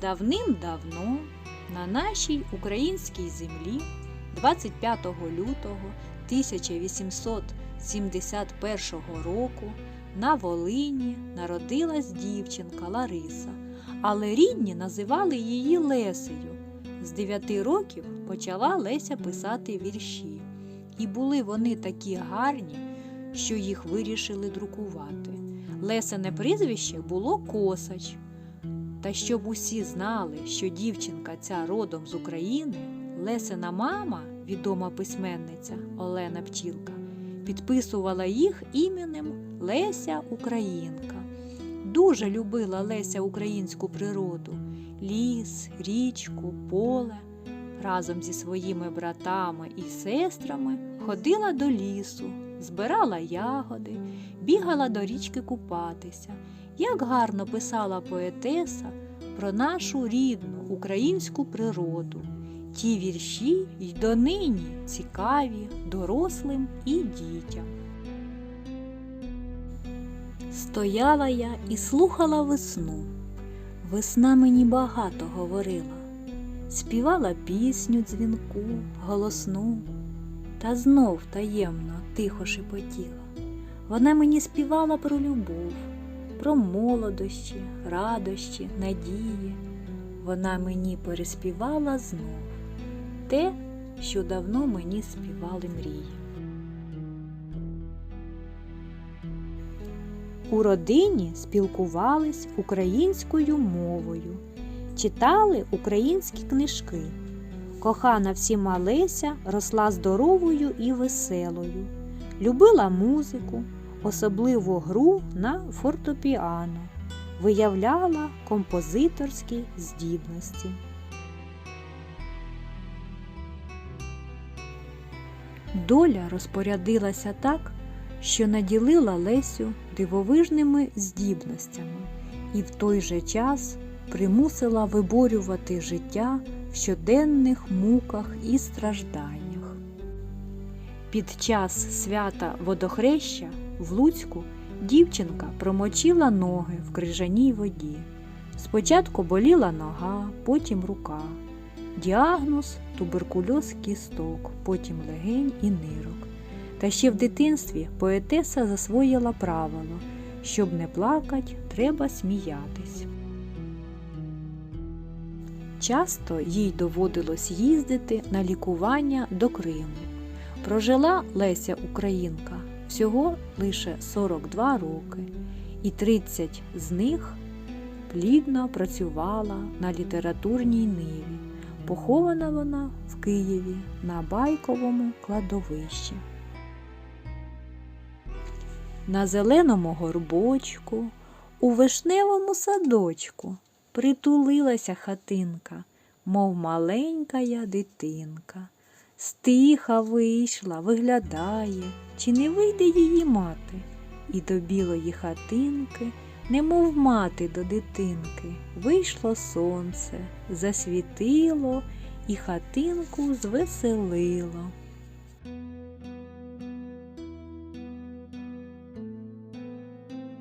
Давним-давно на нашій українській землі 25 лютого 1871 року на Волині народилась дівчинка Лариса, але рідні називали її Лесею. З 9 років почала Леся писати вірші, і були вони такі гарні, що їх вирішили друкувати. Лесине прізвище було Косач. Та щоб усі знали, що дівчинка ця родом з України, Лесина мама, відома письменниця Олена Пчілка, підписувала їх іменем Леся Українка. Дуже любила Леся українську природу ліс, річку, поле. Разом зі своїми братами і сестрами ходила до лісу, збирала ягоди, бігала до річки купатися. Як гарно писала поетеса про нашу рідну українську природу. Ті вірші й донині цікаві дорослим і дітям. Стояла я і слухала весну. Весна мені багато говорила, співала пісню дзвінку, голосну, та знов таємно тихо шепотіла. Вона мені співала про любов, про молодощі, радощі, надії. Вона мені переспівала знов те, що давно мені співали мрії. У родині спілкувались українською мовою, читали українські книжки. Кохана всіма Леся росла здоровою і веселою, любила музику, особливо гру на фортепіано, виявляла композиторські здібності. Доля розпорядилася так, що наділила Лесю дивовижними здібностями і в той же час примусила виборювати життя в щоденних муках і стражданнях. Під час свята водохреща в Луцьку дівчинка промочила ноги в крижаній воді. Спочатку боліла нога, потім рука. Діагноз туберкульоз кісток, потім легень і нирок. Та ще в дитинстві поетеса засвоїла правило щоб не плакать, треба сміятись. Часто їй доводилось їздити на лікування до Криму. Прожила Леся Українка всього лише 42 роки, і 30 з них плідно працювала на літературній ниві. Похована вона в Києві на байковому кладовищі. На зеленому горбочку, у вишневому садочку притулилася хатинка, мов маленькая дитинка. Стиха вийшла, виглядає, чи не вийде її мати, і до білої хатинки, немов мати до дитинки, вийшло сонце, засвітило і хатинку звеселило.